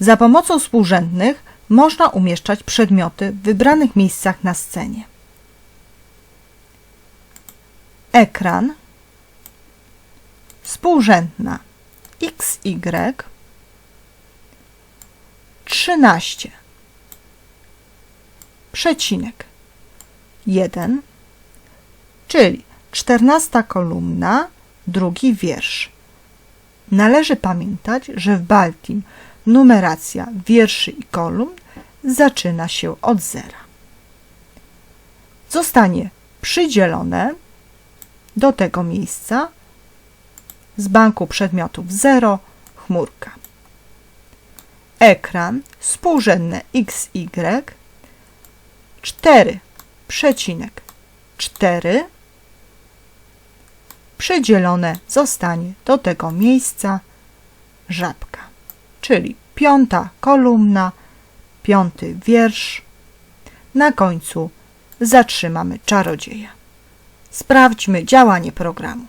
Za pomocą współrzędnych można umieszczać przedmioty w wybranych miejscach na scenie. Ekran, współrzędna. XY, 13, przecinek. 1, czyli 14 kolumna, drugi wiersz. Należy pamiętać, że w Baltim numeracja wierszy i kolumn zaczyna się od zera. Zostanie przydzielone do tego miejsca z banku przedmiotów 0 chmurka. Ekran współrzędne XY 4 przecinek 4 przydzielone zostanie do tego miejsca żabka, czyli piąta kolumna, piąty wiersz. Na końcu zatrzymamy czarodzieja. Sprawdźmy działanie programu.